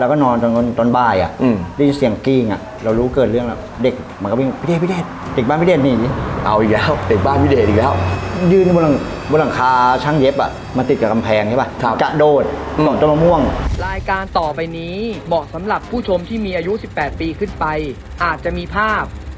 แล้วก็นอนจนตอนบ่ายอะอืม ได้ยินเสียงกรี้งอะ เรารู้เกิดเรื่องแล้วเด็กมันก็วิ่งพี่เดชพี่เดชเด็กบ้านพี่เดชหนีเอาอีกแล้วเด็กบ้านพี่เดชอีกแล้ว ยืนบนหลังบนหลังคาช่างเย็บอะมันติดกับกำแพงใช่ป่ะครับกระโดดอืม เกาะต้นมะม่วง รายการต่อไปนี้เหมาะสำหรับผู้ชมที่มีอายุ 18 ปีขึ้นไป อาจจะมีภาพ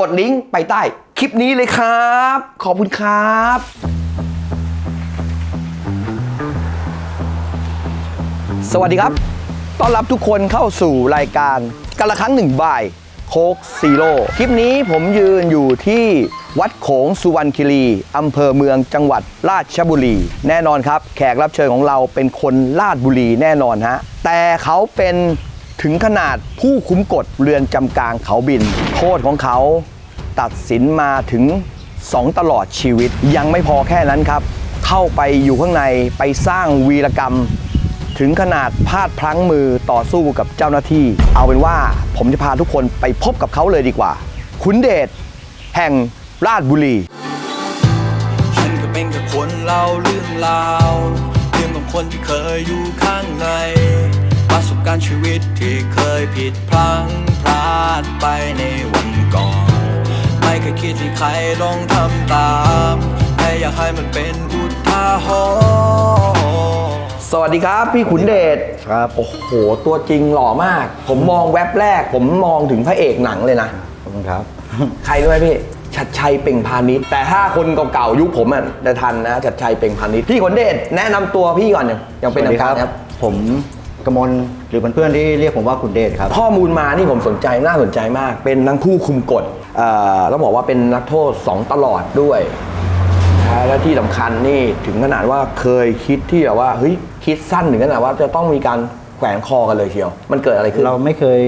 กดลิงก์ไปใต้คลิปนี้เลยครับ ขอบคุณครับสวัสดีครับ ต้อนรับทุกคนเข้าสู่รายการกันละครั้งหนึ่งบ่ายโคกซีโร่ คลิปนี้ผมยืนอยู่ที่วัดโขงสุวรรณคิรี อำเภอเมืองจังหวัดราชบุรี แน่นอนครับ แขกรับเชิญของเราเป็นคนราชบุรีแน่นอนฮะ แต่เขาเป็น ถึงขนาดผู้คุ้มกฎเรือนจำกลางเขาบิน โทษของเขาตัดสินมาถึง 2 ตลอดชีวิตยังไม่พอแค่นั้นครับ เข้าไปอยู่ข้างในไปสร้างวีรกรรม ถึงขนาดพลาดพลั้งมือต่อสู้กับเจ้าหน้าที่ เอาเป็นว่าผมจะพาทุกคนไปพบกับเขาเลยดีกว่า ขุนเดชแห่งราชบุรีฉันก็เป็นแค่คนเล่าเรื่องราวเรื่องของคนที่เคยอยู่ข้างใน การณ์ชีวิตที่เคยผิดพลั้งพลาดไปในวันก่อน ไม่เคยคิดที่ใครลองทำตามแค่อยากให้มันเป็นอุทาหรณ์สวัสดีครับ พี่ขุนเดชครับ โอ้โห ตัวจริงหล่อมาก ผมมองแว็บแรก ผมมองถึงพระเอกหนังเลยนะ ขอบคุณครับ ใครรู้ไหมพี่ ชัดชัยเป่งพาณิชย์แต่ถ้าคนเก่าๆยุคผมอะจะทันนะ ชัดชัยเป่งพาณิชย์พี่ขุนเดชแนะนำตัวพี่ก่อนอย่างอย่างเป็นสวัสดีทางการครับ ผม กมลหรือเพื่อนๆที่เรียกผมว่าขุนเดชครับ ข้อมูลมานี่ผมสนใจน่าสนใจมาก เป็นทั้งผู้คุมกฎเอ่อต้องบอกว่าเป็นนักโทษ 2 ตลอดด้วย และที่สำคัญนี่ถึงขนาดว่าเคยคิดที่แบบว่าเฮ้ยคิดสั้นถึงขนาดว่าจะต้องมีการแขวนคอกันเลยเชียว มันเกิดอะไรขึ้น เราไม่เคย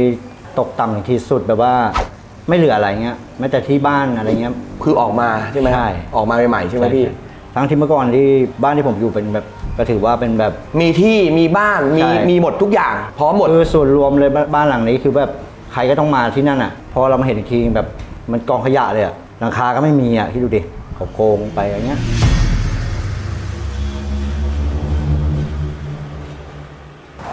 ตกต่ำถึงที่สุดแบบว่าไม่เหลืออะไรเงี้ยแม้แต่ที่บ้านอะไรเงี้ยคือออกมาใช่ไหมใช่ออกมาใหม่ๆใช่ไหมพี่ทั้งที่เมื่อก่อนที่บ้านที่ผมอยู่เป็นแบบ ก็ถือว่าเป็นแบบ มีที่มีบ้านมีใช่ มีหมดทุกอย่างพร้อมหมด คือส่วนรวมเลยบ้านบ้านหลังนี้คือแบบใครก็ต้องมาที่นั่นอะพอเรามาเห็นอีกทีแบบมันกองขยะเลยอะหลังคาก็ไม่มีอะที่ดูดิเขาโกงไปอย่างเงี้ย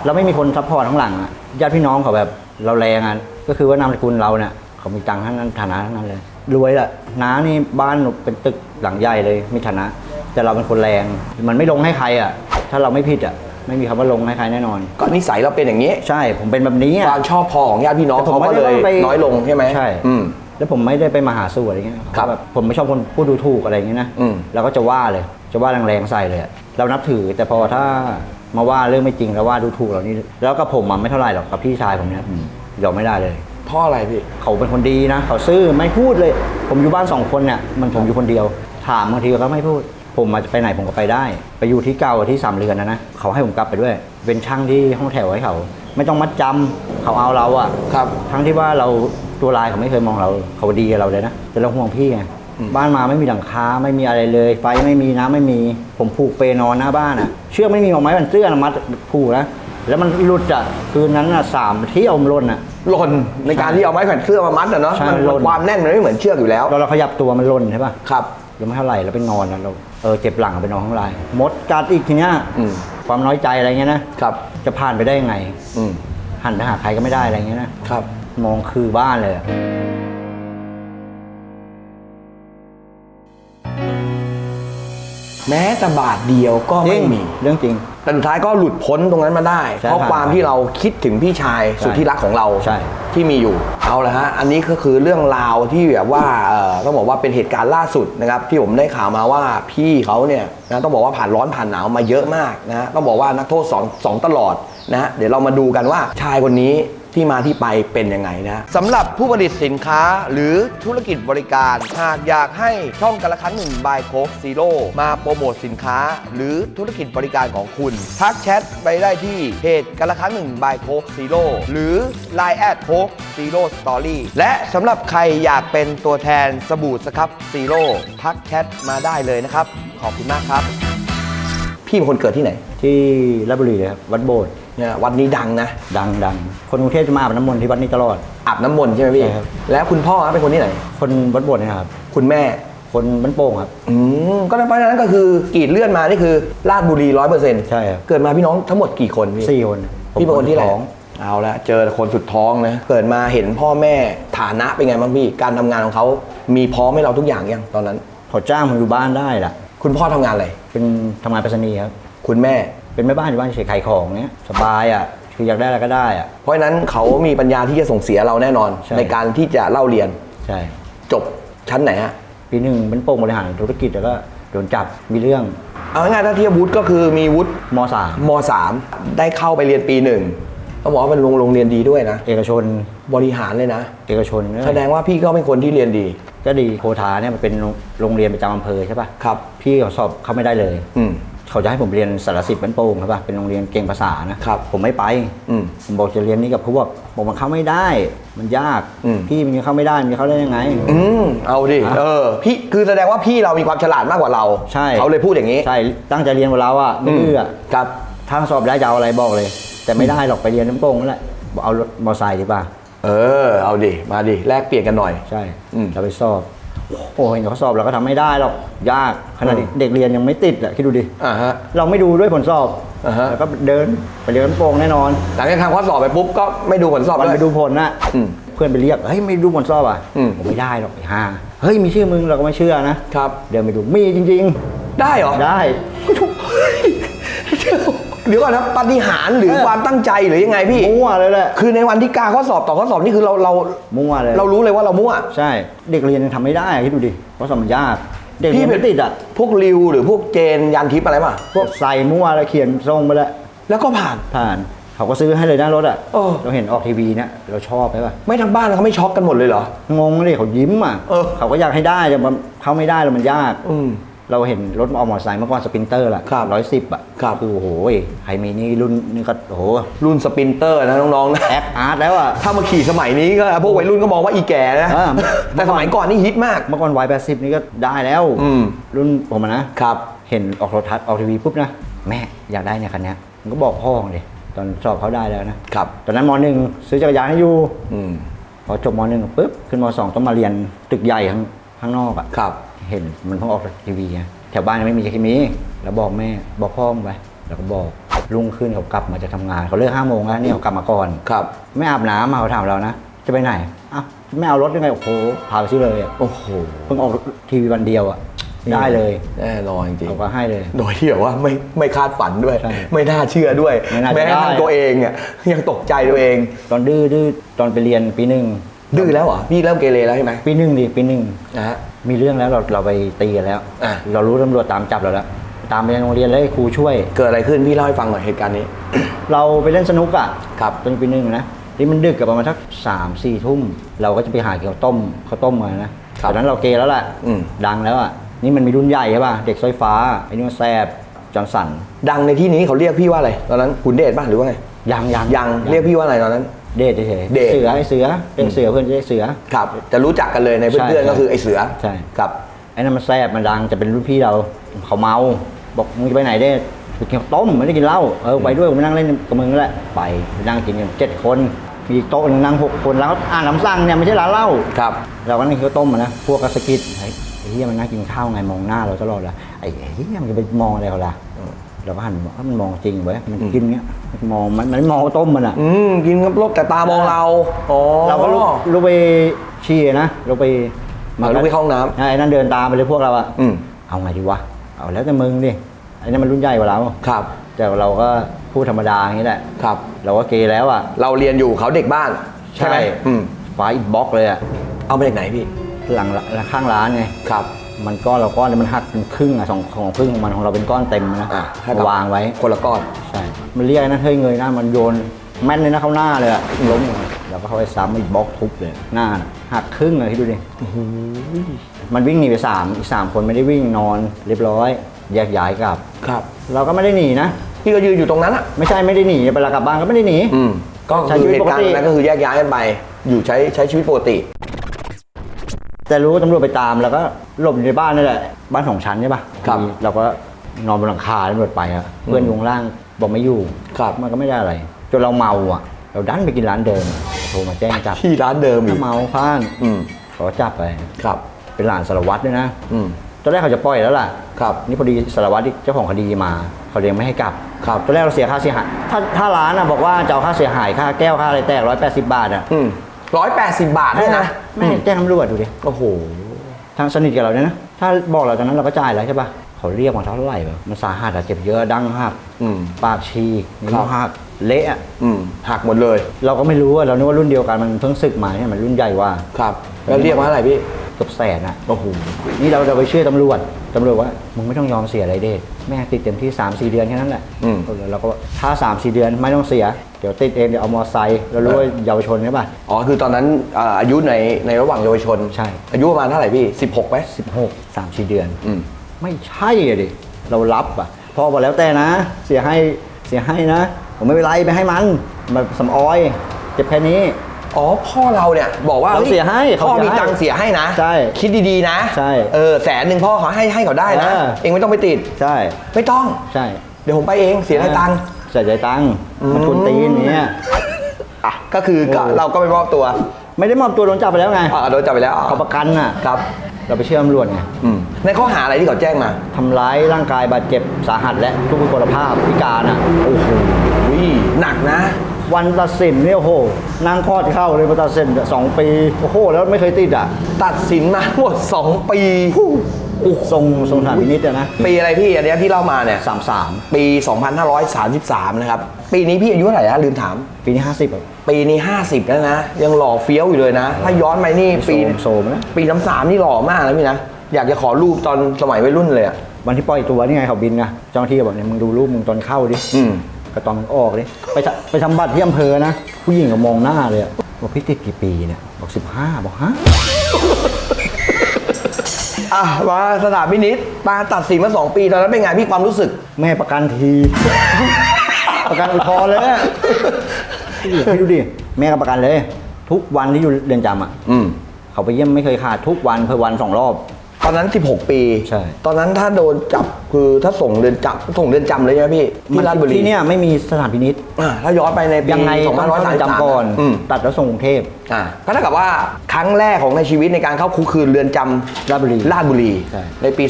เราไม่มีคนซัพพอร์ตข้างหลังอะญาติพี่น้องเขาแบบเราแรงอะก็คือว่านามสกุลเราเนี่ยเขามีตังค์ทั้งนั้นฐานะทั้งนั้นเลย รวยแหละน้านี่บ้านเป็นตึกหลังใหญ่เลยมีฐานะ แต่เราเป็นคนแรง มันไม่ลงให้ใครอะ ถ้าเราไม่ผิดอะ ไม่มีคำว่าลงให้ใครแน่นอน ก็นิสัยเราเป็นอย่างนี้ ใช่ ผมเป็นแบบนี้คอะ วามชอบพอของญาติพี่น้องแต่ผมเขาก็ไม่เลได้ยไปน้อยลงใช่ไหมใช่ อืม แล้วผมไม่ได้ไปมาหาสู่อะไรเงี้ยครับแบบผมไม่ชอบคนพูดดูถูกอะไรอย่างเงี้ยนะอืม เราก็จะว่าเลย จะว่าแรงๆใส่เลยอะเรานับถือแต่พอถ้ามาว่าเรื่องไม่จริงแล้วว่าดูถูกเรานี่แล้วกับผมมันไม่เท่าไหร่หรอกกับพี่ชายผมเนี่ยยอมไม่ได้เลย เพ่ออะไรพี่ เขาเป็นคนดีนะ เขาซื่อไม่พูดเลย ผมอยู่บ้านสองคนเนี่ยมันผมอยู่คนเดียว ถามบางทีก็ไม่พูด ผมมาจะไปไหนผมก็ไปได้ ไปอยู่ที่เก่าที่สามเรือนนะนะเขาให้ผมกลับไปด้วย เป็นช่างที่ห้องแถวให้เขา ไม่ต้องมัดจำเขาเอาเราอะครับ ทั้งที่ว่าเราตัวลายเขาไม่เคยมองเรา เขาดีกับเราเลยนะแต่เราห่วงพี่ไงบ้านมาไม่มีหลังคาไม่มีอะไรเลย ไฟไม่มีน้ำไม่มี ผมผูกเปนอนหน้าบ้านอะเชือกไม่มีออกไม้มันเสื้อนะมัดผูกนะแล้วมันหลุดอะคืนนั้นอะสามเที่ยวมันหล่นอะหล่นในการที่เอาไม้แขวนเสื้อมามัดอะเนาะใช่มันหล่นความแน่นมันไม่เหมือนเชือกอยู่แล้วเราเราขยับตัวมันหล่นใช่ปะครับ ยังไม่เท่าไหร่แล้วไปนอนแล้วเราเออเจ็บหลังไปนอนข้างล่างมดกัดอีกทีเนี้ยอืม ความน้อยใจอะไรเงี้ยนะครับ จะผ่านไปได้ยังไง อืม หันไปหาใครก็ไม่ได้อะไรเงี้ยนะครับ มองคือบ้านเลยอะแม้แต่บาทเดียวก็ไม่มี เรื่องจริง แต่สุดท้ายก็หลุดพ้นตรงนั้นมาได้ ใช่เพราะครับความที่เราคิดถึงพี่ชายใช่สุดที่รักของเราใช่ ที่มีอยู่เอาละฮะอันนี้ก็คือเรื่องราวที่แบบว่าเอ่อต้องบอกว่าเป็นเหตุการณ์ล่าสุดนะครับที่ผมได้ข่าวมาว่าพี่เขาเนี่ยนะต้องบอกว่าผ่านร้อนผ่านหนาวมาเยอะมากนะฮะต้องบอกว่านักโทษสองสองตลอดนะฮะเดี๋ยวเรามาดูกันว่าชายคนนี้ ที่มาที่ไปเป็นยังไงนะสำหรับผู้ผลิตสินค้าหรือธุรกิจบริการ หากอยากให้ช่องกันละครั้งหนึ่งบายโคกซีโร่มาโปรโมทสินค้า หรือธุรกิจบริการของคุณ ทักแชทไปได้ที่เพจกันละครั้งหนึ่งบายโคกซีโร่หรือ Line แอดโคกซีโร่สตอรี่และสำหรับใครอยากเป็นตัวแทนสบู่สครับซีโร่ทักแชทมาได้เลยนะครับ ขอบคุณมากครับ พี่เป็นคนเกิดที่ไหน ที่ราชบุรีเลยครับ วัดโบสถ์ เนี่ยวัดนี้ดังนะ ดังดังคนกรุงเทพจะมาอาบน้ำมนต์ที่วัดนี้ตลอด อาบน้ำมนต์ใช่ไหมพี่ ใช่ครับ แล้วคุณพ่อเป็นคนที่ไหน คนวัดโบสถ์เนี่ยนะครับ คุณแม่ คนบ้านโป่งครับ อืม ก็เพราะฉะนั้นก็คือกรีดเลื่อนมา นี่คือลาดบุรีร้อยเปอร์เซ็นต์ใช่ครับ เกิดมาพี่น้องทั้งหมดกี่คนพี่สี่คนผมพี่เป็นคนที่ไหนท้องเอาละเจอคนสุดท้องนะ เกิดมาเห็นพ่อแม่ฐานะเป็นไงบ้างพี่ การทำงานของเขามีพร้อมให้เราทุกอย่างยังตอนนั้น เขาจ้างผมอยู่บ้านได้ล่ะ คุณพ่อทำงานอะไร เป็นทำงานไปรษณีย์ครับ คุณแม่ เป็นแม่บ้านอยู่บ้านเฉยๆขายของเนี้ยสบายอะคืออยากได้อะไรก็ได้อะ เพราะฉะนั้นเขามีปัญญาที่จะส่งเสียเราแน่นอนใช่ในการที่จะเล่าเรียนใช่ จบชั้นไหนฮะปีหนึ่งเป็นโป่งบริหารธุรกิจแล้วก็โดนจับมีเรื่องเอาง่ายๆถ้าเทียบวุฒิก็คือมีวุฒิมสามม .3 ได้เข้าไปเรียนปีหนึ่งต้องบอกว่าเป็นโรงโรงเรียนดีด้วยนะ เอกชน บริหารเลยนะ เอกชนแสดงว่าพี่ก็เป็นคนที่เรียนดีก็ดีโพธาเนี่ยมันเป็นโรงเรียนประจำอำเภอใช่ป่ะ ครับ พี่เขาสอบเข้าไม่ได้เลย อืม เขาจะให้ผมเรียนสารสิทธิ์บ้านโป่งใช่ป่ะเป็นโรงเรียนเก่งภาษานะครับผมไม่ไปอืมผมบอกจะเรียนนี่กับพวกบอกมันเข้าไม่ได้ มันยากอืม พี่มันยังเข้าไม่ได้มันจะเข้าได้ยังไง อืมเอาดิอะเออพี่คือแสดงว่าพี่เรามีความฉลาดมากกว่าเราใช่ เขาเลยพูดอย่างนี้ใช่ตั้งใจเรียนกับเราอะไม่ดื้ออะครับถ้าสอบได้จะเอาอะไรบอกเลย แต่ไม่ได้หรอกไปเรียนน้ำโป่งนั่นแหละบอกเอารถมอเตอร์ไซค์ดีป่ะเออ เอาดิ มาดิ แลกเปลี่ยนกันหน่อย ใช่อืม เราไปสอบ โอ้ยเดี๋ยวเขาสอบเราก็ทำไม่ได้หรอกยากขนาดอืมเด็กเรียนยังไม่ติดอะคิดดูดิอ่าฮะเราไม่ดูด้วยผลสอบอ่าฮะแล้วก็เดินไปเรียนน้ำโป่งแน่นอน หลังจากทำข้อสอบไปปุ๊บก็ไม่ดูผลสอบวันเลไปยดูผลน่ะอืมเพื่อนไปเรียกเฮ้ยไม่ดูผลสอบอะอืมผมไม่ได้หรอกไอ้ห่าเฮ้ยมีชื่อมึงเราก็ไม่เชื่อนะครับ เดินไปดูมีจริงได้เหรอๆได้ เดี๋ยวก่อนนะปาฏิหารย์หรือเออความตั้งใจหรือยังไงพี่มั่วเลยแหละคือในวันที่กาข้อสอบต่อข้อสอบนี่คือเราเรามั่วเลย เรารู้เลยว่าเรามั่วใช่ เด็กเรียนยังทำไม่ได้อะคิดดูดิเพราะสอบมันยากเด็กพี่เรียนเป็นไม่ติดอะพวกริวหรือพวกเจนยันทิพย์อะไรป่ะพวกใส่มั่วแล้วเขียนทรงไปแล้วแล้วก็ผ่านผ่านเขาก็ซื้อให้เลยนะรถอะเออเราเห็นออกทีวีเนี่ยเราชอบไหมป่ะไม่ทั้งบ้านเขาไม่ช็อกกันหมดเลยเหรองงเลยเขายิ้มอะเออเขาก็อยากให้ได้แต่มันเขาไม่ได้แล้วมันยากอืม เราเห็นรถออกมอเตอร์ไซค์เมื่อก่อนสปรินเตอร์ละครับร้อยสิบอะครับ คือโอ้โหใครมีนี่รุ่นนี่ก็โอ้โหรุ่นสปรินเตอร์นะน้องๆนะแอคอาร์ตแล้วอะถ้ามาขี่สมัยนี้ก็พวกวัยรุ่นก็มองว่าอีแก่นะเออแต่สมัยก่อนนี่ฮิตมาก เมื่อก่อนวายแปดสิบนี่ก็ได้แล้วอืม รุ่นผมอะนะ ครับ เห็นออกโทรทัศน์ออกทีวีปุ๊บนะ แม่อยากได้เนี่ยคันเนี้ยมันก็บอกพ่อของดิตอนสอบเขาได้แล้วนะครับ ตอนนั้นมหนึ่งซื้อจักรยานให้อยู่อืมพอจบมหนึ่งปุ๊บขึ้นมสองต้องมาเรียนตึกใหญ่ข้างข้างนอกอะ ครับ เห็นมันเพิ่งออกทีวีไงแถวบ้านยังไม่มีเคมี แล้วบอกแม่บอกพ่อมึงไปแล้วก็บอกรุ่งขึ้นเขากลับมาจะทำงานเขาเลิกห้าโมงแล้วนี่เขากลับมาก่อน ครับ ไม่อาบน้ำมาเขาถามเรานะ จะไปไหนอ้าวไม่เอารถยังไงโอ้โหพาไปซื้อเลยอะโอ้โหเพิ่งออกทีวีวันเดียวอะได้เลยแน่นอนจริงเขาก็ให้เลย ๆโดยที่แบบว่าไม่ไม่คาดฝันด้วย ใช่ไม่น่าเชื่อด้วย ไม่น่าจะแม้กระทั่งได้ ตัวเองอะยังตกใจตัวเอง ตอนดื้อดื้อตอนไปเรียนปีหนึ่ง ดื้อแล้วเหรอพี่เริ่มเกเรแล้วใช่ไหมปีหนึ่งดิปีหนึ่งนะฮะ มีเรื่องแล้วเราเราไปตีกันแล้วอะ เรารู้ตำรวจตามจับเราแล้วตามไปโรงเรียนแล้วให้ครูช่วย เกิดอะไรขึ้นพี่เล่าให้ฟังหน่อยเหตุการณ์นี้ เราไปเล่นสนุกอะครับ ตอนปีหนึ่งนะนี่มันดึกกับประมาณสักสามสี่ทุ่มเราก็จะไปหาเกี๊ยวต้มข้าวต้มมานะตอนนั้นเราเกย์แล้วแหละอืม ดังแล้วอะนี่มันมีรุ่นใหญ่ใช่ป่ะเด็กสายฟ้าไอ้นี่มันแซบจอร์นสันดังในที่นี้เขาเรียกพี่ว่าอะไรตอนนั้นขุนเดชป่ะหรือว่าไงยังยังยังเรียกพี่ว่าอะไรตอนนั้น เดทเฉยๆเดท เสือไอ้เสือเป็นเสือเพื่อนจะเรียกเสือ ครับจะรู้จักกันเลยในเพื่อนใช่ๆก็คือไอ้เสือใช่ ครับ ไอ้นั่นมันแซบมันดังจะเป็นรุ่นพี่เราเขาเมา บอกมึงจะไปไหนเด้ไปกินข้าวต้มไม่ได้กินเหล้าเออไปด้วยผมไปนั่งเล่นกับมึงนั่นแหละไปไปนั่งกินกันเจ็ดคน มีอีกโต๊ะหนึงนั่งหกคนแล้วก็อ่านน้ำสั่งเนี่ยไม่ใช่ร้านเหล้า ครับ เราก็นั่งกินข้าวต้มอะนะ พวกกระสกิดเฮ้ยไอ้เหี้ยมันนั่งกินข้าวไงมองหน้าเราตลอดเลยไอ้เหี้ยมันจะไปมองอะไรเขาล่ะ เราก็หันมองเอ้ามันมองจริงเว้ยมันกินเงี้ยมันมองมันมันมองข้าวต้มมันอะ อืมกินกับลบแต่ตามองเราอ๋อเราก็ลุกลุกไปชี้นะลุกไปมาลุกไปเข้าห้องน้ำไอ้นั่นเดินตามไปเลยพวกเราอะอืมเอาไงดีวะเอาแล้วแต่มึงดิไอ้นั่นมันรุ่นใหญ่กว่าเราครับ แต่เราก็พูดธรรมดาอย่างนี้แหละครับ เราก็เกย์แล้วอะเราเรียนอยู่เขาเด็กบ้าน ใช่ไหมอืมฟ้าอินบ็อกเลยอะเอามาจากไหนพี่หลังข้างร้านไงครับ มันก้อนเราก้อนเนี่ยมันหักเป็นครึ่งอะสองของครึ่งของมันของเราเป็นก้อนเต็มนะอะให้วางไว้คนละก้อน ใช่มันเรียกไอ้นั่นเฮ้ยเงยหน้ามันโยนแม่นเลยนะเข้าหน้าเลยอะล้มลงเราก็เข้าไปซ้ำอีกบล็อกทุบเลยหน้าน่ะหักครึ่งเลยคิดดูดิมันวิ่งหนีไปสามอีกสามคนไม่ได้วิ่งนอนเรียบร้อยแยกย้ายกลับ ครับเราก็ไม่ได้หนีนะพี่ก็ยืนอยู่ตรงนั้นอะ ไม่ใช่ไม่ได้หนีเวลากลับบ้านก็ไม่ได้หนี อืมก็ใช้คือชีวิตเหตุการณ์ปกตินั้นก็คือแยกย้ายกันไป อยู่ใช้ใช้ชีวิตปกติ แต่รู้ว่าตำรวจไปตามแล้วก็หลบอยู่ในบ้านนี่แหละบ้านของชั้นใช่ปะครับมีเราก็นอนบนหลังคาตำรวจไปอะเพื่อนอยู่ข้างล่างบอกไม่อยู่ครับ มันก็ไม่ได้อะไรจนเราเมาอะเราดันไปกินร้านเดิมโทรมาแจ้งจับที่ร้านเดิมอีถ้ากเมาพลาดอืม เขาก็จับไป ครับ เป็นหลานสารวัตรด้วยนะอืม ตอนแรกเขาจะปล่อยแล้วล่ะครับนี่พอดีสารวัตรที่เจ้าของคดีมา เขาเลยงไม่ให้กลับครับตอนแรกเราเสียค่าเสียหายถ้าถ้าร้านอะบอกว่าจะเอาค่าเสียหายค่าแก้วค่าอะไรแตกร้อยแปดสิบบาทอะอืม ร้อยแปดสิบบาทด้วยนะไม่ให้แจ้งตำรวจดูดิโอ้โหทางสนิทกับเราเนี่ยนะ ถ้าบอกเราตอนนั้นเราก็จ่ายแล้วใช่ปะเขาเรียกมาเท่าไหร่แบบมันสาหัสอะเจ็บเยอะดั้งหักอืมปากฉีกนิ้ครัวบหักเละอะอืมหักหมดเลย เราก็ไม่รู้อะเรานึกว่ารุ่นเดียวกันมันเพิ่งศึกมาเนี่ยมันรุ่นใหญ่กว่าครับ แล้วเรียกมาเท่าไหร่พี่เกือบแสนอะโอ้โหนี่เราเราไปช่วยตำรวจตำรวจว่ามึงไม่ต้องยอมเสียอะไรเด็แม่ติดเต็มที่3 4 เดือนแค่นั้นแหละอืมเออเราก็ว่าถ้า3 4 เดือนไม่ต้องเสียเดี๋ยวติดเองเดี๋ยวเอามอไซค์เรารู้ว่าเยาวชนใช่ปะอ๋อ คือตอนนั้นอ่าอายุในในระหว่างเยาวชนใช่ อายุประมาณเท่าไหร่พี่ 16ไหม 16 3 4 เดือน อืม ไม่ใช่อะดิเรารับอะพ่อบอกแล้วแต่นะ เสียให้เสียให้นะ ผมไม่เป็นไรไปให้มันมาสำออยเจ็บแค่นี้ อ๋อ พ่อเราเนี่ย บอกว่าเราเสียให้พ่อเขาเสีมียให้ตังค์เสียให้นะใช่คิดดีๆนะใช่เออแสนหนึ่งพ่อเขาให้ให้เขาได้นะ เออ เองไม่ต้องไปติด ใช่ ไม่ต้อง ใช่ เดี๋ยวผมไปเองเสียให้ตังค์ ใส่ใจตังค์มันกวนตีนเนี้ย อะก็คือก็โอ้ เราก็ไปมอบตัวไม่ได้มอบตัวโดนจับไปแล้วไงอ่าโดนจับไปแล้วอะเขาประกันน่ะ ครับเราไปเชื่อตำรวจไงอืมในข้อหาอะไรที่เขาแจ้งมา ทำร้ายร่างกายบาดเจ็บสาหัสและทุกพลภาพพิการอะ โอ้โหหนักนะ วันตัดสินเนี่ยโอ้โหนั่งคลอดเข้าเลยมาตัดสินสองปี โอ้โห แล้วไม่เคยติดอะ ตัดสินมาทั้งหมด 2 ปี ทรงทรงฐานพินิจอะนะปีอะไรพี่อันเนี้ยที่เล่ามาเนี่ย สามสามปี 2533 นะครับ ปีนี้พี่อายุเท่าไหร่นะลืมถาม ปีนี้ห้าสิบปีนี้ 50 แล้วนะ ยังหล่อเฟี้ยวอยู่เลยนะ ถ้าย้อนไปนี่ปีโสมโสมนะปีน้ำสามนี่หล่อมากนะพี่นะ อยากจะขอรูปตอนสมัยวัยรุ่นเลยอะวันที่ปล่อยตัวนี่ไงเขาบินไงเจ้าหน้าที่ก็บอกเนี่ยมึงดูรูปมึงตอนเข้าดิอืม กับตอนมึงออกดิไปทำไปทำบัตรที่อำเภอนะ ผู้หญิงก็มองหน้าเลยอะบอกพี่ติดกี่ปีเนี่ยบอกสิบห้าบอกฮะ อะมาสถานพินิษมาตัดสินมา2ปีตอนนั้นเป็นไงพี่ความรู้สึก แม่ประกันที ประกันอุทธรณ์เลยอะพี่ดูดิแม่ก็ประกันเลย ทุกวันที่อยู่เรือนจำอะอืม เขาไปเยี่ยมไม่เคยขาดทุกวันเพื่อวันสองรอบ ตอนนั้น 16 ปี ใช่ ตอนนั้นถ้าโดนจับคือถ้าส่งเรือนจำส่งเรือนจำเลยใช่ไหมพี่ที่ราชบุรีที่เนี่ยไม่มีสถานพินิษอะถ้าย้อนไปในปียังไงต้องเข้าเรือนจำก่อน อืมตัดแล้วส่งกรุงเทพอ่าก็เท่ากับว่าครั้งแรกของในชีวิตในการเข้าคุกคือเรือนจำราชบุรีราชบุรี ใช่ ในปี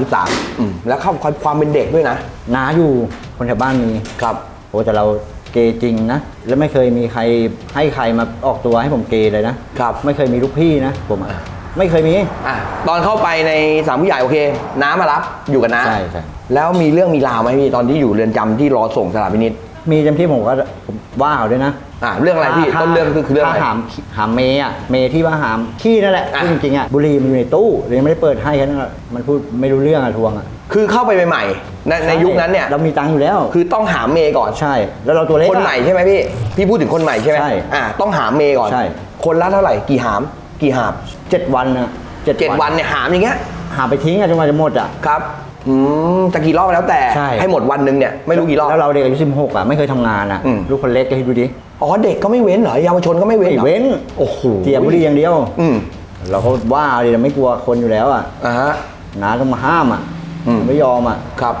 2533อืมแล้วเข้าความเป็นเด็กด้วยนะ น้าอยู่คนแถวบ้านมีครับ โอ้แต่เราเกย์จริงนะ แล้วไม่เคยมีใครให้ใครมาออกตัวให้ผมเกย์เลยนะครับ ไม่เคยมีลูกพี่นะผมอะ ไม่เคยมี อะตอนเข้าไปในสามผู้ใหญ่โอเค น้ามารับอยู่กับน้าใช่ใช่ แล้วมีเรื่องมีราวไหมพี่ตอนที่อยู่เรือนจำที่รอส่งสถานพินิษมีจำที่ผมก็ผมว่าเขาด้วยนะอะเรื่องอะไรพี่ค่าต้นเรื่องคือคือเรื่องอะไรค่าหามหามเมย์อะเมย์ที่ว่าหามขี้นั่นแหละอะ พูดจริงๆอะบุหรี่มันอยู่ในตู้เลยงไม่ได้เปิดให้แค่นั้นอะมันพูดไม่รู้เรื่องอะทวงอะคือเข้าไปใหม่ๆในในยุคนั้นเนี่ยเรามีตังค์อยู่แล้วคือต้องหาเมย์ก่อน ใช่ แล้วเราตัวเล็กอะคนใหม่ใช่ไหมพี่ พี่พูดถึงคนใหม่ใช่ไหมใช่อ่าต้องหามเมย์ก่อน ใช่ คนละเท่าไหร่ กี่หาม กี่หาบ เจ็ดวันอะเจ็ดวันเนี่ยหามอย่างเงี้ยหาไปทิ้งอะจนกว่าจะหมดอะครับอืมจะกี่รอบแล้วแต่ใช่ หมดวันหนึ่งเนี่ยไม่รู้กี่รอบแล้วเราเด็กอายุสิบหกอะไม่เคยทำงานอะอืม ลูกคนเล็กก็คิดดูดิอ๋อเด็กก็ไม่เว้นเหรอเยาวชนก็ไม่เว้นไม่หรอเว้นโอ้โหเสียบุหรี่อย่างเดียว อืมเราก็ว่าเลยเราไม่กลัวคนอยู่แล้วอะอ่าฮะ น้าต้องมาห้ามอะอืม ไม่ยอมอะครับ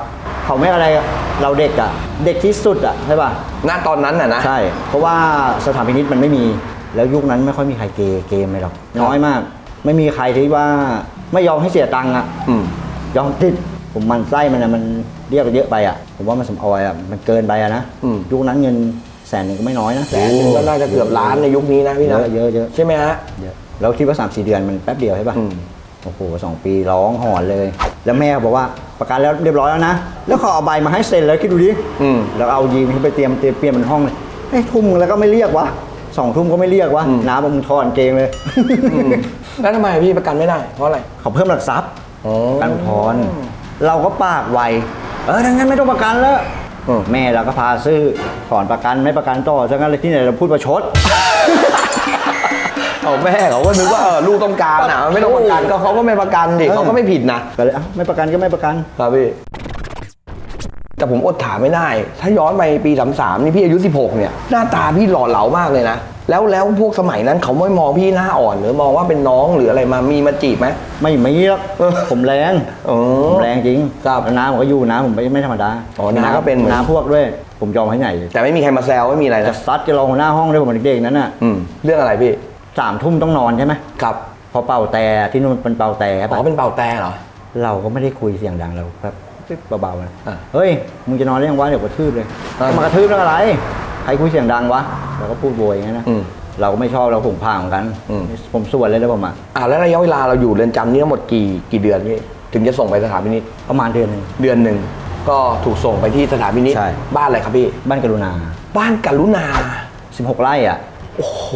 เขาไม่อะไรอะเราเด็กอะเด็กที่สุดอะใช่ป่ะ ณตอนนั้นน่ะนะใช่ เพราะว่าสถานพินิษมันไม่มี แล้วยุคนั้นไม่ค่อยมีใครเกย์เกมเลยหรอกน้อยมาก ไม่มีใครที่ว่าไม่ยอมให้เสียตังค์อะอืม ยอมติดผมมันไส้มันอะมันเรียกเยอะไปอะผมว่ามันสมออยอะมันเกินไปอะนะอืม ยุคนั้นเงินแสนหนึ่งก็ไม่น้อยนะ แสนหนึงก็น่าจะเกือบล้านในยุคนี้นะพี่เยนะอะเยอะเยอะ ใช่ไหมฮะ เยอะเราคิดว่าสามสี่เดือนมันแป๊บเดียวใช่ป่ะอืม โอ้โหสองปีร้องหอนเลย แล้วแม่บอกว่าประกันแล้วเรียบร้อยแล้วนะ แล้วเขาเอาใบมาให้เซ็นแล้วคิดดูดิอืม แล้วเอายีนขึ้นไปเตรียมเตรียมเปลี่ยนเป็นห้องเลยเฮ้ยทุ่มแล้วก็ไม่เรียกวะ สองทุ่มก็ไม่เรียกวะอืมน้าบอกมึงถอนเกงเลยอืมแล้วทำไมพี่ประกันไม่ได้ เพราะอะไรเขาเพิ่มหลักทรัพย์อ๋อการถอนเราก็ปากไวเออดังนั้นไม่ต้องประกันแล้วอืมแม่เราก็พาซื้อถอนประกันไม่ประกันต่อซะงั้นเลยที่ไหนเราพูดประชดเอาแม่เขาก็นึกว่าเออลูกต้องการอะไม่ต้องประกันก็เขาก็ไม่ประกันดิเออเขาก็ไม่ผิดนะก็เลยเอ้าไม่ประกันก็ไม่ประกันครับพี่ แต่ผมอดถามไม่ได้ ถ้าย้อนไปปีสามสามนี่พี่อายุ 16 เนี่ย หน้าตาพี่หล่อเหลามากเลยนะ แล้วแล้วพวกสมัยนั้นเขาไม่มองพี่หน้าอ่อนหรือมองว่าเป็นน้องหรืออะไรมา มีมาจีบไหม ไม่มีหรอกเออผมแรงอ๋อผมแรงจริงครับแล้วน้ำผมก็อยู่น้ำผมไม่ไม่ธรรมดาอ๋อน้าก็เป็นเหมือน น้ำพวกด้วย ผมยอมให้ไหนแต่ไม่มีใครมาแซวไม่มีอะไรจะนะซัดจะรองหัวหน้าห้องด้วยผมเด็กๆนั้นน่ะอืมเรื่องอะไรพี่สามทุ่มต้องนอนใช่ไหมครับพอเป่าแต่ที่นู่นเป็นเป่าแต่อ๋อเป็นเป่าแต่เหรอ เราก็ไม่ได้คุยเสียงดังเราแบบ เบาๆนะอะเฮ้ย มึงจะนอนได้ยังวะเดี๋ยวกระทืบเลยอะจะมากระทืบเรื่องอะไร ใครคุยเสียงดังวะเราก็พูดโวยอย่างนั้นนะอืมเราก็ไม่ชอบเราผงผางเหมือนกัน อืม ผมส่วนเลยแล้วผมอะอ่าแล้วระยะเวลาเราอยู่เรือนจำนี่ทั้งหมดกี่กี่เดือนพี่ถึงจะส่งไปสถานพินิจประมาณเดือนหนึ่งเดือนหนึ่งก็ถูกส่งไปที่สถานพินิจใช่ บ้านอะไรครับพี่ บ้านกรุณา บ้านกรุณา 16 ไร่อะโอ้โห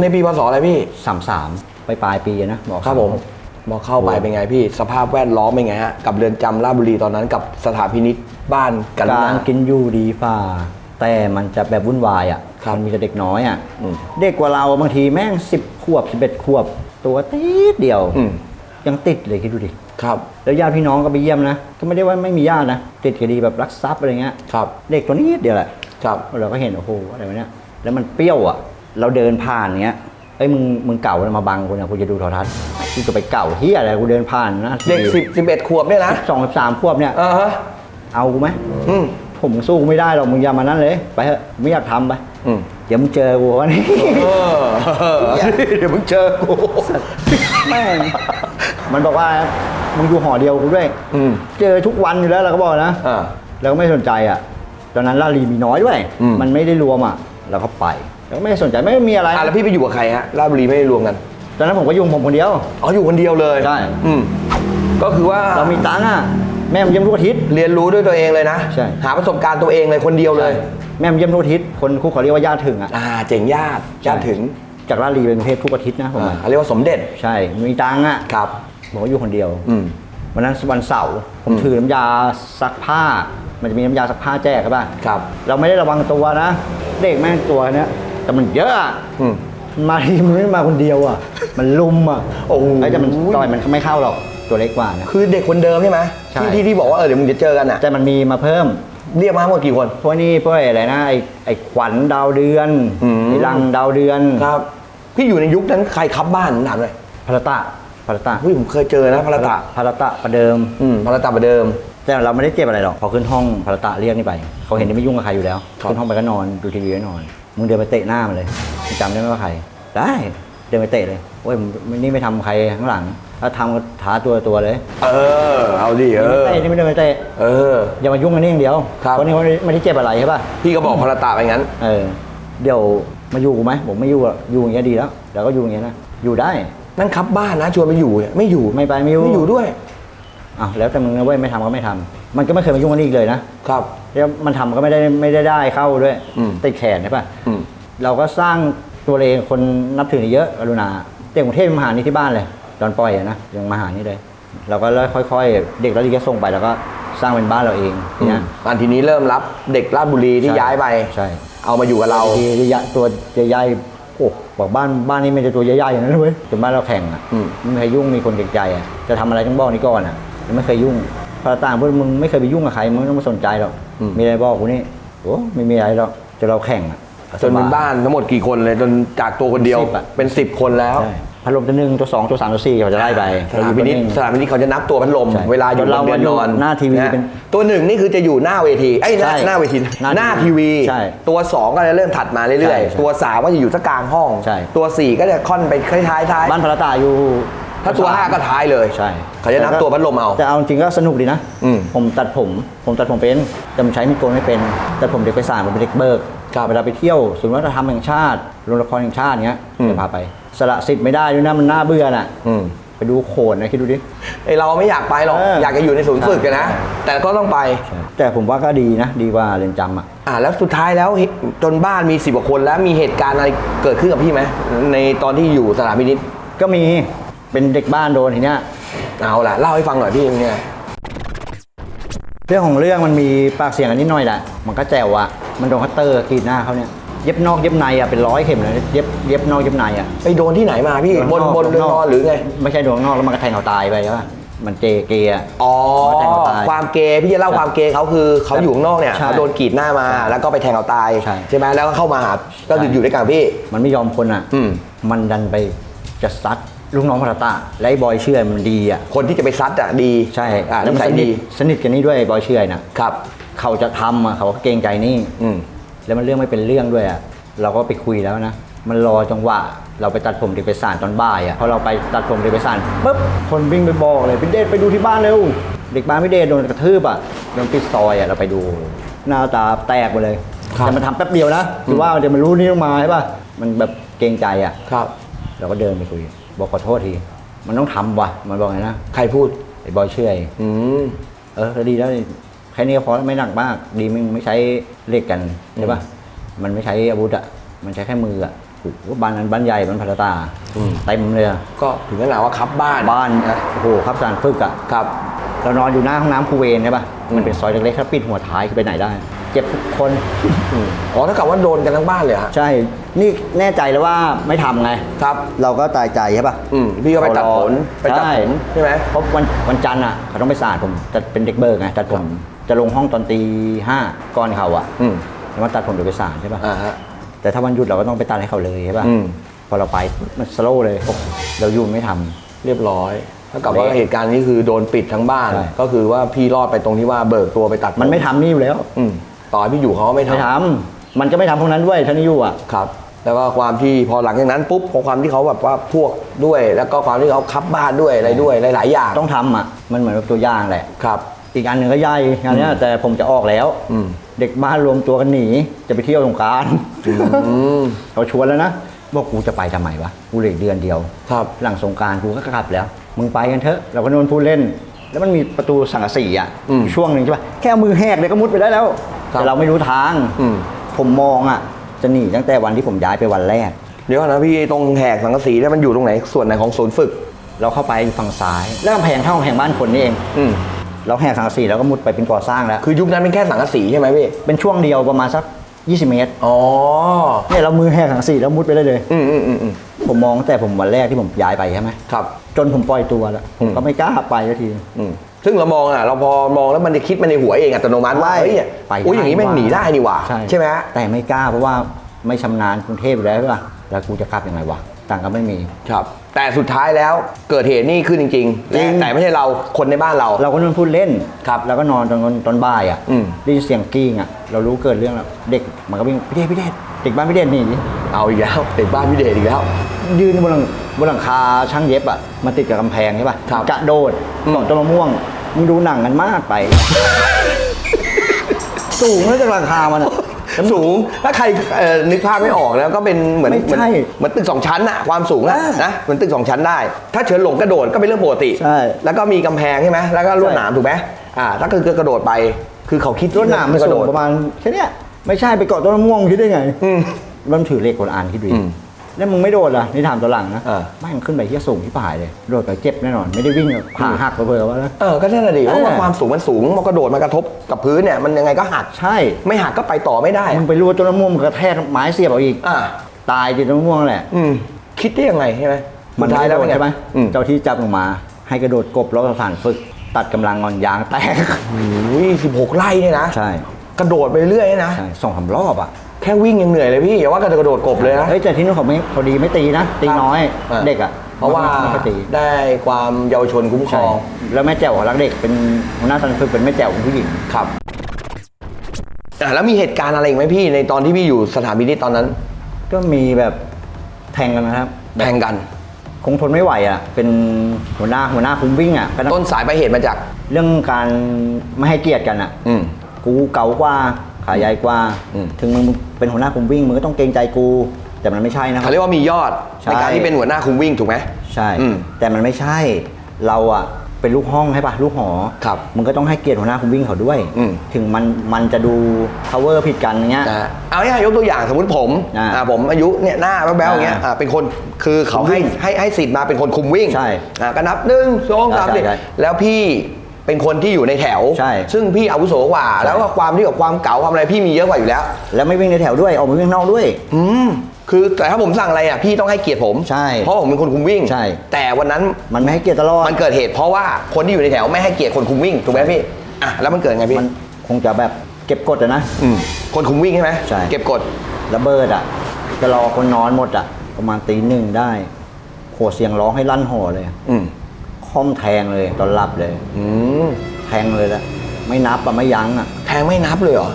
ในปีพศอะไรพี่สามสามไปปลายปีอะนะบอกครับผม36 มอเข้าไปเป็นไงพี่สภาพแวดล้อมเป็นไงฮะกับเรือนจำราชบุรีตอนนั้นกับสถานพินิษบ้านกรุกาณารกินอยู่ดีฝ่า แต่มันจะแบบวุ่นวายอะครับ มันมีแต่เด็กน้อยอะอืม เด็กกว่าเราบางทีแม่งสิบขวบสิบเอ็ดขวบ ตัวติดเดียวอืม ยังติดเลยคิดดูดิ ครับแล้วญาติพี่น้องก็ไปเยี่ยมนะ ก็ไม่ได้ว่าไม่มีญาตินะ ติดคดีแบบรักทรัพย์อะไรเงี้ย ครับเด็กตัวนี้เดียวแหละ ครับ เราก็เห็นโอ้โหอะไรวะเนี่ย แล้วมันเปรี้ยวอะ เราเดินผ่านเงี้ย เอ้ยมึงมึงเก่าแล้วมาบังกูนะกูจะดูโทรทัศน์ กูจะไปเก่าที่อะไรกูเดินผ่านนะเด็กสิบสิบเอ็ดขวบเนี่ยนะสองสามขวบเนี่ยอ่าฮะเอากูไหมอืมผมสู้กูไม่ได้หรอกมึงอย่ามานั่นเลย ไปเถอะไม่อยากทำไปอืมเดี๋ยวมึงเจอกูวันนี้เออเดี๋ยวมึงเจอกูแม่งมันบอกว่ามึงอยู่หอเดียวกูด้วยอืมเจอทุกวันอยู่แล้วเราก็บอกนะอ่าเราก็ไม่สนใจอะ ตอนนั้นลาลีมีน้อยด้วยอืมมันไม่ได้รวมอะเราก็ไปเราก็ไม่สนใจไม่มีอะไรอะแล้วพี่ไปอยู่กับใครฮะราชบุรีไม่ได้รวมกัน ตอนนั้นผมก็อยุ่งผมคนเดียว อ๋ออยู่คนเดียวเลยใช่ อืมก็คือว่าเรามีตังค์อะแม่ผมเยี่ยมทุกอาทิตย์ เรียนรู้ด้วยตัวเองเลยนะใช่ หาประสบการณ์ตัวเองเลยคนเดียวเลย แม่ผมเยี่ยมทุกอาทิตย์คนคู่เขาเรียกว่าญาติถึงอะอ่า เจ๋งญาติญาติถึงจากลาลีไปกรุงเทพทุกอาทิตย์นะผมอ่าอะเขาเรียกว่าสมเด็จใช่ มีตังค์อะครับ ผมก็อยู่คนเดียวอืมวันนั้นวันเสาร์ผมอืม ถือน้ำยาซักผ้า มันจะมีน้ำยาซักผ้าแจกใช่ป่ะครับ เราไม่ได้ระวังตัวนะ เด็กแม่งตัวเนี้ยแต่มันเยอะอะอืม มันมาทีมันไม่มาคนเดียวอะ มันลุมอะโอ้โหไอ้แต่มันต่อยมันไม่เข้าหรอกตัวเล็กกว่านะ คือเด็กคนเดิมใช่ไหมใช่ ที่ที่ที่บอกว่าเออเดี๋ยวมึงจะเจอกันอะแต่มันมีมาเพิ่ม เรียกมาทั้งหมดกี่คน พวกนี้พวกอะไรนะไอ้ไอ้ขวัญดาวเดือนอืม ไอ้รังดาวเดือนครับ พี่อยู่ในยุคนั้นใครคับบ้านผมถามเลยพารตะพารตะเฮ้ยผมเคยเจอนะพลตะพารตะประเดิม อืมพลตะประเดิม แต่เราไม่ได้เจ็บอะไรหรอกพอขึ้นห้องพารตะเรียกนี่ไป เขาเห็นที่ไม่ยุ่งกับใครอยู่แล้ว ครับ ขึ้นห้องไปก็นอนดูทีวีก็นอน มึงเดินไปเตะหน้ามันเลยมึงจำได้ไหมว่าใคร ได้ เดินไปเตะเลยโอ้ยมึงนี่ไม่ทำใครข้างหลัง ถ้าทำก็ท้าตัวตัวเลยเออ เอาดิเออ เตะนี่ไม่เดินไปเตะ เออ อย่ามายุ่งกันนี่อย่างเดียวครับเพราะนี่เขาไม่ได้เจ็บอะไรใช่ป่ะ พี่ก็บอกพลตะไปงั้น เออ เดี๋ยวมาอยู่กูไหมผมไม่อยู่อะอยู่อย่างเงี้ยดีแล้วเดี๋ยวก็อยู่อย่างเงี้ยนะ อยู่ได้ นั่นคับบ้านนะชวนไปอยู่เนี่ยไม่อยู่ไม่ไปไม่อยู่ ไม่อยู่ด้วย อะแล้วแต่มึงนะเว้ยไม่ทำก็ไม่ทำมันก็ไม่เคยมายุ่งกันอีกเลยนะครับ แล้วมันทำก็ไม่ได้ไม่ได้ได้เข้าด้วยอืม ติดแขนใช่ป่ะอืม เราก็สร้างตัวเองคนนับถือเยอะกรุณาเด็กกรุงเทพมาหานี่ที่บ้านเลยตอนปล่อยอะนะยังมาหานี่เลย เราก็เลยค่อยๆ เด็กเราดีก็ส่งไปแล้วก็สร้างเป็นบ้านเราเองทีเนี้ยอันทีนี้เริ่มรับเด็กราชบุรีที่ใช่ย้ายไปใช่ เอามาอยู่กับเรา ทีระยะตัวใหญ่ๆโอ้บอกบ้านบ้านนี้ไม่ใช่ตัวใหญ่ๆอย่างนั้นเว้ยจนบ้านเราแข่งอะอืม ไม่เคยยุ่งมีคนเกรงใจอะจะทำอะไรต้องบอกนี่ก่อนอะ ยังไม่เคยยุ่งพอต่างพวกมึงไม่เคยไปยุ่งกับใครมึงไม่ต้องมาสนใจหรอกมีอะไรบอกกูนี่โอ้ไม่มีอะไรหรอกจะเราแข่งอะจนเป็นบ้านทั้งหมดกี่คนเลยจนจากตัวคนเดียวสิบอะเป็นสิบคนแล้วใช่พัดลมตัวหนึ่งตัวสองตัวสามตัวสี่เขาจะไล่ไปสถานพินิจตัวหงสถานพินิจเขาจะนับตัวพัดลมใช่เวลาอยู่เราบนเรือนนอนหน้าทีวีะเป็นตัวหนึ่งนี่คือจะอยู่หน้าเวทีไอ้ยหน้าใช่หน้าเวทีหน้าหน้าทีวีใช่ตัวสองก็จะเริ่มถัดมาเรื่ใช่อยใช่ๆตัวสามก็จะอยู่สักกลางห้องใช่ตัวสี่ก็จะค่อนไปคล้ายๆท้ายบ้านพระตาอยู่ ถ้าตัวห้าก็ท้ายเลยใช่เขาจะนับตัวพัดลมเอา แต่เอาจริงก็สนุกดีนะ อืมผมตัดผม ผมตัดผมเป็นแต่ผมใช้มีดโกนไม่เป็น แต่ผมเด็กไปสานผมเป็นเด็กเบิกครับเวลาไปเที่ยวศูนย์วัฒนธรรมแห่งชาติโรงละครแห่งชาติเงี้ยอืม จะพาไป สละสิทธิ์ไม่ได้ด้วยนะมันน่าเบื่อน่ะ อืมไปดูโขนนะคิดดูดิ ไอเราไม่อยากไปหรอกเอออยากจะอยู่ในศูนย์ฝึกกันนะ แต่ก็ต้องไป แต่ผมว่าก็ดีนะ ดีกว่าเรียนจำอะ อ่าแล้วสุดท้ายแล้วเฮ้ยจนบ้านมีสิบกว่าคนแล้วมีเหตุการณ์อะไรเกิดขึ้นกับพี่ไหมในตอนที่อยู่สถานพินิจ ก็มี เป็นเด็กบ้านโดนทีเนี้ย เอาล่ะ เล่าให้ฟังหน่อยพี่เนี่ยเรื่องของเรื่องมันมีปากเสียงกันนิดหน่อยแหละ มันก็แจวอะมันโดนคัตเตอร์กรีดหน้าเขาเนี่ย เย็บนอกเย็บในอะเป็นร้อยเข็มเลย เย็บเย็บนอกเย็บในอะไปโดนที่ไหนมาพี่บนบนเรือนนอนหรือไง ไม่ใช่โดนข้างนอกแล้วมันก็แทงเขาตายไปใช่ปะมันเจเกย์อะ อ๋อมันก็แทงเขาตายความเกย์พี่จะเล่าความเกย์เขาคือเขาอยู่ข้างนอกเนี่ยใช่เขาโดนกรีดหน้ามาแล้วก็ไปแทงเขาตายใช่ ไหมแล้วก็เข้ามาหาก็คือใช่อยู่ด้วยกันกับพี่ มันไม่ยอมคนอะอืม มันดันไปจะซัด ลูกน้องพาราตาและไอ้บอยเชื่อมันดีอะคนที่จะไปซัดอะดีใช่อ่าแล้วน้ำมันใสสนิดีทสนิทกันนี่ด้วยไอ้บอยเชื่อน่ะครับ เขาจะทำอะเขาก็เกรงใจนี่ อืม แล้วมันเรื่องไม่เป็นเรื่องด้วยอะเราก็ไปคุยแล้วนะ มันรอจังหวะ เราไปตัดผมเด็กไปสารตอนบ่ายอะพอเราไปตัดผมเด็กไปสารปุ๊บ คนวิ่งไปบอกเลยพี่เดชไปดูที่บ้านเร็ว เด็กบ้านพี่เดชโดนกระทืบอะโดนปิดซอยอะเราไปดู หน้าตาแตกหมดเลยครับ แต่มันทำแป๊บเดียวนะคือว่าเดี๋ยวมันรู้นี่ต้องมาใช่ป่ะ มันแบบเกรงใจอะครับ เราก็เดินไปคุย บอกขอโทษที มันต้องทำว่ะ มันบอกไงนะ ใครพูด ไอ้บอยเชื่อไอ้อืม เออดีแล้วนี่แค่นี้ก็พอไม่หนักมาก ดีมึงไม่ใช้เหล็กกันใช่ปะมันไม่ใช้อาวุธอะ มันใช้แค่มืออะโอ้โหบ้านนั้นบ้านใหญ่บ้านพัตตาอืม เต็มเลยอะก็ถึงขนาดว่าคับบ้าน บ้านนะโอ้โหครับสารฟึกอะ ครับ เรานอนอยู่หน้าห้องน้ำคูเวนใช่ปะมันเป็นซอยเล็กๆถ้าปิดหัวท้ายคือไปไหนได้ เจ็บทุกคนอืมอ๋อเท่ากับว่าโดนกันทั้งบ้านเลยฮะ ใช่ นี่แน่ใจแล้วว่าไม่ทำไง ครับเราก็ตายใจใช่ปะอืมพี่ก็ไปตัดผลไปตัดใช่ผมใช่ไหมเพราะวันวันจันทร์อะเขาต้องไปสาดผมจะเป็นเด็กเบิร์กไงตัดผมจะลงห้องตอนตีห้าก่อนเขาอะอืมแล้วมาตัดผมเดี๋ยวไปสาดใช่ป่ะอ่าฮะ แต่ถ้าวันหยุดเราก็ต้องไปตัดให้เขาเลยใช่ป่ะอืม พอเราไปมันสโลว์เลยโอ้โหเราอยู่ไม่ทำ เรียบร้อยเท่ากับว่าเละเหตุการณ์นี้คือโดนปิดทั้งบ้าน ใช่ ก็คือว่าพี่รอดไปตรงที่ว่าเบิกตัวไปตัดผมันไม่ทำนี่อยู่แล้ว อืมต่อให้พี่อยู่เขาก็ไม่ไม่ทำทำมันก็ไม่ทำพวกนั้นด้วยท่านี่อยู่อะครับ แล้วก็ความที่พอหลังจากนั้นปุ๊บพอความที่เขาแบบว่าพวกด้วย แล้วก็ความที่เขาคับบ้านด้วยอะไรด้วยหลาย ๆ อย่างต้องทำอะมันเหมือนกับตัวอย่างแหละ ครับ อีกอันหนึ่งก็ใหญ่งานเนี้ยแต่ผมจะออกแล้ว อืม เด็กบ้านรวมตัวกันหนีจะไปเที่ยวสงกรารอืมเขาชวนแล้วนะบอกกูจะไปทำไมวะกูเหลืออกเดือนเดียว ครับ หลังสงกรารกูก็กลับแล้ว มึงไปกันเถอะ เราก็นอนพูดเล่น แล้วมันมีประตูสังกะสีอะอืมช่วงหนึ่งใช่ปะแค่เอามือแหกเลยก็มุดไปได้แล้ว ครับแต่เราไม่รู้ทาง อืม ผมมองอะ จะหนีตั้งแต่วันที่ผมย้ายไปวันแรก เดี๋ยวก่อนนะพี่ตรงแหกสังกะสีเนี่ยมันอยู่ตรงไหนส่วนไหนของศูนย์ฝึก เราเข้าไปฝั่งซ้าย แล้วกำแพงเท่ากำแพงบ้านคนนี่เอง อืมเราแหกสังกะสีแล้วก็มุดไปเป็นก่อสร้างแล้ว คือยุคนั้นเป็นแค่สังกะสีใช่ไหมพี่เป็นช่วงเดียวประมาณสัก 20 เมตรอ๋อเนี่ยเรามือแหกสังกะสีแล้วมุดไปได้เลย อืมอืมอืมอืมผมมองตั้งแต่ผมวันแรกที่ผมย้ายไปใช่ไหมครับ จนผมปล่อยตัวแล้วผมก็ไม่กล้าไปสักที อืม ซึ่งเรามองอะเราพอมองแล้วมันจะคิดมาในหัวเองอัตโนมัติว่าใช่เฮ้ยเนี่ยไปอุ้ยอย่างนี้แม่งได้หนีได้นี่หว่าใช่ใช่ไหมฮะแต่ไม่กล้าเพราะว่าไม่ชำนาญกรุงเทพอยู่แล้วใช่ป่ะแล้วกูจะกลับยังไงวะต่างก็ไม่มี ครับ แต่สุดท้ายแล้วเกิดเหตุนี่ขึ้นจริงๆจริงและแต่ไม่ใช่เราคนในบ้านเรา เราก็นอนพูดเล่นครับแล้วก็นอนตอนตอนบ่ายอะอืม ได้ยินเสียงกิ้งอะเรารู้เกิดเรื่องแล้วเด็กมันก็วิ่งพี่เดชพี่เดชเด็กบ้านพี่เดชหนีเอาอีกแล้วเด็กบ้านพี่เดชอีกแล้ว ยืนบนหลังบนหลังคาช่างเย็บอะมันติดกับกำแพงใช่ป่ะครับกระโดดอืม เกาะต้นมะม่วง มึงดูหนังกันมากไป สูงแล้วจากหลังคามันอะสูงถ้าใครเอ่อนึกภาพไม่ออกแล้วก็เป็นเหมือนไม่เหมือนใช่เหมือนตึกสองชั้นอะความสูงอะอ่านนะเหมือนตึกสองชั้นได้ ถ้าเฉินหลงกระโดดก็เป็นเรื่องปกติใช่แล้วก็มีกำแพงใช่ไหมแล้วก็ลวดหนามถูกไหมอ่าถ้าคือกระโดดไป คือเขาคิดรถหนามมันกระสูโดงด ประมาณแค่เนี้ยไม่ใช่ไปเกาะต้นมะม่วงคิดได้ไง อืมมันถือเลขคนอ่านคิดดูดิอืม แล้วมึงไม่โดดล่ะนี่ถามตัวหลังนะอ่าไม่งขึ้นไปที่สูงที่ป่ายเลยโดดไปเจ็บแน่นอน ไม่ได้วิ่งแบบขาหักไปเผื่อว่านะเออก็นั่นแหละดิเพราะว่าเออ ความสูงมันสูงมันกระโดดมากระทบกับพื้นเนี่ยมันยังไงก็หัก ใช่ไม่หักก็ไปต่อไม่ได้มึงไปรูดต้นมะม่วงมึงกระแทกไม้เสียบเอาอีก อ่าตายติดต้นมะม่วงนั่นแหละอืมคิดได้ยังไงใช่ไหมมันสุดท้ายแล้วโดเป็นดไงใช่ไหมอืมเจ้าที่จับลงมา ให้กระโดดกบแล้วสถานฝึก ตัดกำลังงอนยางแตกโอ้ยสิบหกไร่เนี่ยนะใช่ กระโดดไปเรื่อยๆนะ ใช่สองสามรอบอะ แค่วิ่งยังเหนื่อยเลยพี่อย่าว่ากันจะกระโดดกบเลยนะ เฮ้ยแต่ที่นู้นเขาไม่พอดีไม่ตีนะ ตีน้อยอ่าเด็กอะเพราะว่าไม่ค่อยตีได้ความเยาวชนคุ้มครใช่องแล้วแม่แจ๋วของรักเด็กเป็นหัวหน้าสถานฝึกเป็นแม่แจ๋วของผู้หญิง ครับอะแล้วมีเหตุการณ์อะไรอีกไหมพี่ในตอนที่พี่อยู่สถานพินิจตอนนั้นก็มีแบบแทงกันนะครับแทงกัน คงทนไม่ไหวอะเป็นหัวหน้าหัวหน้าคุมวิ่งอะก็ต้นสายปลายเหตุมาจาก เรื่องการไม่ให้เกียรติกันอะอืม กูเก่ากว่า ขาใหญ่กว่า อืม ถึงมึงเป็นหัวหน้าคุมวิ่งมึงก็ต้องเกรงใจกู แต่มันไม่ใช่นะครัเขาบเรียกว่ามียอดใช่ ในการที่เป็นหัวหน้าคุมวิ่งถูกไหม ใช่ อืมแต่มันไม่ใช่ เราอะเป็นลูกห้องใช่ปะลูกหอครับมึงก็ต้องให้เกียรติหัวหน้าคุมวิ่งเขาด้วย อืม ถึงมันมันจะดู cover ผิดกันอย่างเงี้ย นะฮะเอาง่ายๆยกตัวอย่างสมมติผมอ่าอ่าผมอายุเนี่ยหน้าแบ๊วๆอย่างเงี้ยอ่าอ่าเป็นคนคือเขาคุมวิ่ให้งให้ให้สิทธิ์มาเป็นคนคุมวิ่งใช่อ่าก็นับหนึ่งสองสามใช่สี่ใช่แล้วพี่ เป็นคนที่อยู่ในแถว ใช่ ซึ่งพี่อาวุโสกว่าใช่แล้วก็ความที่กับความเก๋าความอะไรพี่มีเยอะกว่าอยู่แล้ว แล้วไม่วิ่งในแถวด้วยออกมาวิ่งข้างนอกด้วย อืมคือแต่ถ้าผมสั่งอะไรอะพี่ต้องให้เกียรติผมใช่เพราะผมเป็นคนคุมวิ่งใช่ แต่วันนั้นมันไม่ให้เกียรติตลอดมันเกิดเหตุเพราะว่าคนที่อยู่ในแถวไม่ให้เกียรติคนคุมวิ่งถูกไหมพี่อะแล้วมันเกิดไงพี่มันคงจะแบบเก็บกดอะนะอืมคนคุมวิ่งใช่ไหมใช่เก็บกดระเบิดอะจะรอคนนอนหมดอะประมาณตีหนึ่งได้โหเสียงร้องให้ลั่นหอเลยอืม ค่อมแทงเลยตอนหลับเลย อืมแทงเลยละไม่นับอะไม่ยั้งอะแทงไม่นับเลยเหรอ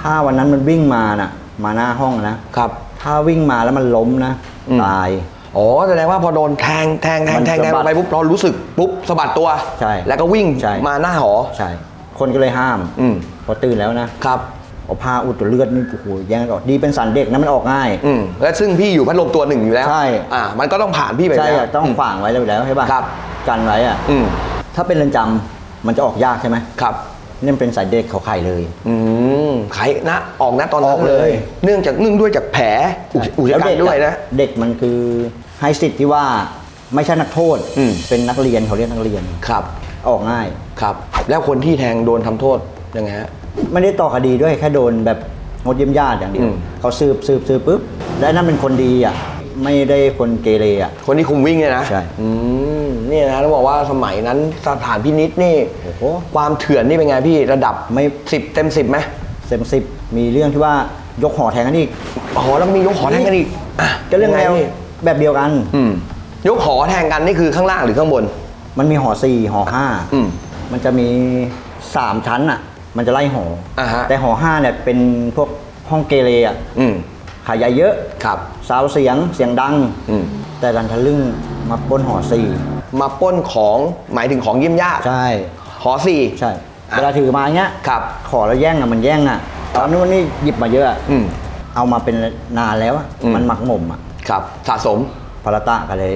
ถ้าวันนั้นมันวิ่งมาน่ะ มาหน้าห้องอะนะครับ ถ้าวิ่งมาแล้วมันล้มนะอืม ตาย อ๋อแสดงว่าพอโดนแทงแทงแทงมันแทงแทงสะบัลดงไปปุ๊บเรารู้สึกปุ๊บสะบัดตัว ใช่แล้วก็วิ่งใช่ มาหน้าหอ ใช่ คนก็เลยห้ามอืม พอตื่นแล้วนะครับ เอาผ้าอุดตัวเลือดนี่โอ้โหแย่งกันออกดีเป็นสันเด็กนะมันออกง่าย อืมและซึ่งพี่อยู่พัดลมตัวหนึ่งอยู่แล้วใช่ อ่า มันก็ต้องผ่านพี่ไปใช่แล้วอะต้องขวางไว้เลยแล้วใช่ป่ะครับ กันไว้อะอืมถ้าเป็นเรือนจำมันจะออกยากใช่ไหมครับ นี่มันเป็นสายเด็กเขาไข่เลย อืมไขนะออกนะตอนนั้อนอกเลเลยยเนื่องจากเนื่องด้วยจากแผลอุกอุกชะกันแล้ด้วยเกอนะ เด็กมันคือให้สิทธิ์ที่ว่าไม่ใช่นักโทษอืม เป็นนักเรียนเขาเรียกนักเรียน ครับ ออกง่าย ครับ แล้วคนที่แทงโดนทำโทษยังไงฮะ ไม่ได้ต่อคดีด้วยแค่โดนแบบงดเยี่ยมญาติอย่างเดียอืวมเขาสืบสืบสืบปุ๊บและนั่นเป็นคนดีอะไม่ได้คนเกเรอะ คนที่คุมวิ่งเนี่ยนะใช่อืมนี่นะต้องบอกว่าสมัยนั้นสถานพินิษนี่โอ้โหความเถื่อนนี่เป็นไงพี่ระดับไม่สิบเต็มสิบไหมเต็มสิบมีเรื่องที่ว่ายกหอแทงกันอีกอ๋อแล้วมียกหอแทงกันอีกอะก็เรื่องแนวยัไพี่แบบเดียวกันอืมยกหอแทงกันนี่คือข้างล่างหรือข้างบน มันมีหอสี่หอห้าอืมมันจะมีสามชั้นอะ มันจะไล่หออาฮะแต่หอห้าเนี่ยเป็นพวกห้องเกเรอะอืมขายใหญ่เยอะครับ สาวเสียงเสียงดัง อืม แต่ดันทะลึ่งมาปล้นหอสี่มาปล้นของหมายถึงของเยี่ยมญาติใช่ หอสี่ ใช่อะเวลาถือมาอย่างเงี้ยครับขอแล้วแย่งอะมันแย่งอะตอนนู้นนี่หยิบมาเยอะอะอืมเอามาเป็นนานแล้วอะอืม มันหมักหม่มอะครับ สะสม พาราตะก็เลย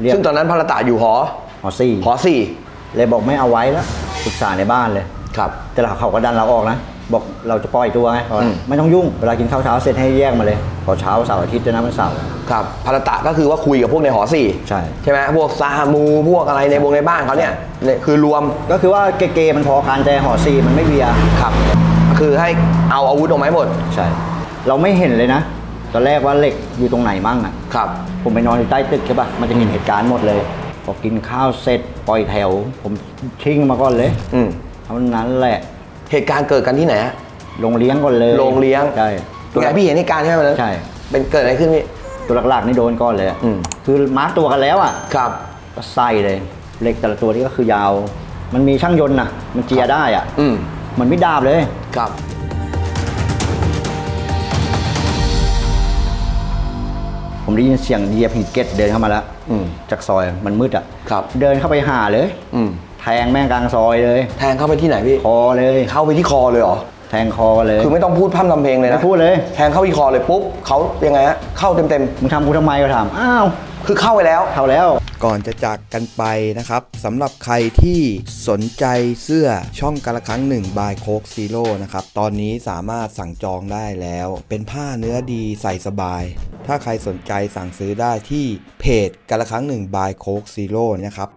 เรียกซึ่งตอนนั้นพระตาอยู่หอ หอสี่หอสี่ เลยบอกไม่เอาไว้แล้วปรึกษาในบ้านเลย ครับ แต่เราเขาก็ดันเราออกนะ บอกเราจะปล่อยตัวไงเขาว่าอืม ไม่ต้องยุ่ง เวลากินข้าวเช้าเสร็จให้แยกมาเลยพอเช้าเสาร์อาทิตย์ด้วยนะมันเสาร์ ครับพระตาก็คือว่าคุยกับพวกในหอสี่ใช่ ใช่ไหมพวกซามูพวกอะไรในวงในบ้านเขาเนี่ยเนี่ยคือรวมก็คือว่าเกๆมันพอกันแต่หอสี่มันไม่เบียร์ ครับ คือให้เอาอาวุธออกมาให้หมดใช่ เราไม่เห็นเลยนะ ตอนแรกว่าเหล็กอยู่ตรงไหนมั่งอะครับ ผมไปนอนอยู่ใต้ตึกใช่ปะมันจะเห็นเหตุการณ์หมดเลยพอกินข้าวเสร็จปล่อยแถว ผมชิ่งมาก่อนเลย อืม เท่านั้นแหละ เหตุการณ์เกิดกันที่ไหนฮะลงเลี้ยงก่อนเลยโรงเลี้ยง ใช่เป็นไงพี่เห็นเหตุการณ์ใช่ไหมวันนั้นใช่ เป็นเกิดอะไรขึ้นพี่ ตัวหลักๆนี่โดนก่อนเลยอะอืม คือมาร์กตัวกันแล้วอะครับ ก็ใส่เลยเหล็กแต่ละตัวนี่ก็คือยาว มันมีช่างยนต์นะมันเจียได้อะอืมเหมันไม่ดาบเลย ครับ ผมได้ยินเสียงเหยียบหินเกตเดินเข้ามาแล้วอืมจากซอยมันมืดอะครับ เดินเข้าไปหาเลย อืม แทงแม่งกลางซอยเลย แทงเข้าไปที่ไหนพี่คอเลย เข้าไปที่คอเลยเหรอแทงคอเลยคือไม่ต้องพูดพร่ำทำเพลงเลยนะไม่พูดเลย แทงเข้าที่คอเลยปุ๊บเขายังไงฮะเข้าเต็มเต็มมึงทำกูทำไมก็ถามอ้าวๆคือเข้าไปแล้วเข้าแล้วก่อนจะจากกันไปนะครับสำหรับใครที่สนใจเสื้อช่องกาละครั้งหนึ่งบายโคกซีโร่นะครับตอนนี้สามารถสั่งจองได้แล้ว เป็นผ้าเนื้อดีใส่สบาย ถ้าใครสนใจสั่งซื้อได้ที่เพจกาละครั้งหนึ่งบายโคกซีโร่นะครับ